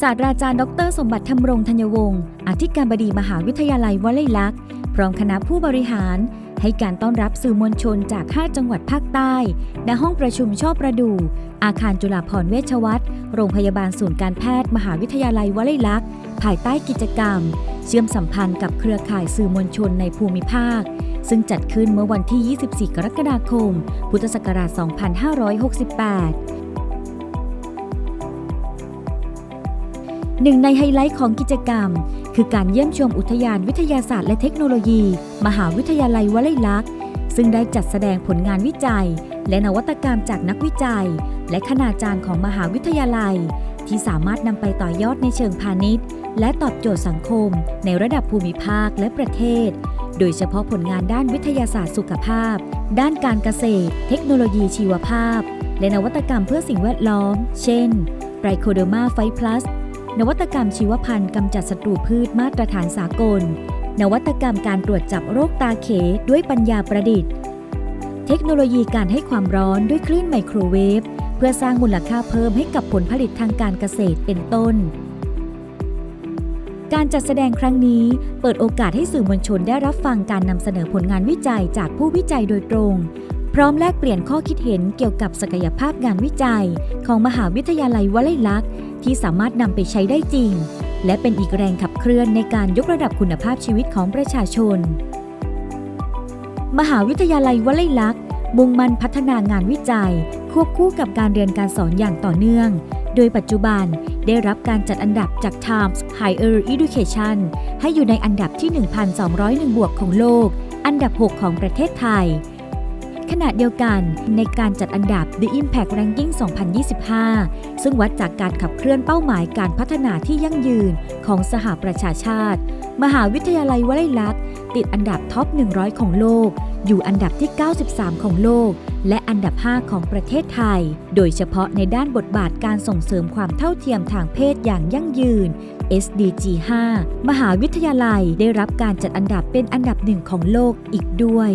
ศาสตราจารย์ ดร สมบัติธรรมรงธัญวงศ์อธิการบดีมหาวิทยาลัยวลัยลักษณ์ พร้อมคณะผู้บริหาร ให้การต้อนรับสื่อมวลชนจาก 5 จังหวัดภาคใต้ ณ ห้องประชุมชอบประดู อาคารจุฬาภรณ์เวชวัตรโรงพยาบาลศูนย์การแพทย์ มหาวิทยาลัยวลัยลักษณ์ ภายใต้กิจกรรม เชื่อมสัมพันธ์กับเครือข่ายสื่อมวลชนในภูมิภาค ซึ่งจัดขึ้นเมื่อวันที่ 24 กรกฎาคม พุทธศักราช 2568 หนึ่งในไฮไลท์ของกิจกรรม คือการเยี่ยมชมอุทยานวิทยาศาสตร์และเทคโนโลยี มหาวิทยาลัยวลัยลักษณ์ ซึ่งได้จัดแสดงผลงานวิจัย และนวัตกรรมจากนักวิจัย และคณาจารย์ของมหาวิทยาลัย ที่สามารถนำไปต่อยอดในเชิงพาณิชย์ และตอบโจทย์สังคม ในระดับภูมิภาคและประเทศ โดยเฉพาะผลงานด้านวิทยาศาสตร์สุขภาพ ด้านการเกษตร เทคโนโลยีชีวภาพ และนวัตกรรมเพื่อสิ่งแวดล้อม เช่นไรโคเดอร์มาไฟพลัส นวัตกรรมชีวพันธุ์กำจัดศัตรูพืชมาตรฐานสากล นวัตกรรมการตรวจจับโรคตาเขด้วยปัญญาประดิษฐ์ เทคโนโลยีการให้ความร้อนด้วยคลื่นไมโครเวฟเพื่อสร้างมูลค่าเพิ่มให้กับผลผลิตทางการเกษตรเป็นต้น การจัดแสดงครั้งนี้เปิดโอกาสให้สื่อมวลชนได้รับฟังการนำเสนอผลงานวิจัยจากผู้วิจัยโดยตรง พร้อมแลกเปลี่ยนข้อคิดเห็นเกี่ยวกับศักยภาพงานวิจัย ของมหาวิทยาลัยวลัยลักษณ์ ที่สามารถนำไปใช้ได้จริง และเป็นอีกแรงขับเคลื่อนในการยกระดับคุณภาพชีวิตของประชาชน มหาวิทยาลัยวลัยลักษณ์มุ่งมั่นพัฒนางานวิจัย ควบคู่กับการเรียนการสอนอย่างต่อเนื่อง โดยปัจจุบันได้รับการจัดอันดับจาก Times Higher Education ให้อยู่ในอันดับที่ 1,201 บวกของโลก อันดับ 6 ของประเทศไทย ขณะเดียวกันในการจัดอันดับ The Impact Ranking 2025 ซึ่งวัดจากการขับเคลื่อนเป้าหมายการพัฒนาที่ยั่งยืนของสหประชาชาติ มหาวิทยาลัยวลัยลักษณ์ติดอันดับท็อป 100 ของโลก อยู่อันดับที่ 93 ของโลก และอันดับ 5 ของประเทศไทย โดยเฉพาะในด้านบทบาทการส่งเสริมความเท่าเทียมทางเพศอย่างยั่งยืน SDG 5 มหาวิทยาลัยได้รับการจัดอันดับเป็นอันดับหนึ่งของโลกอีกด้วย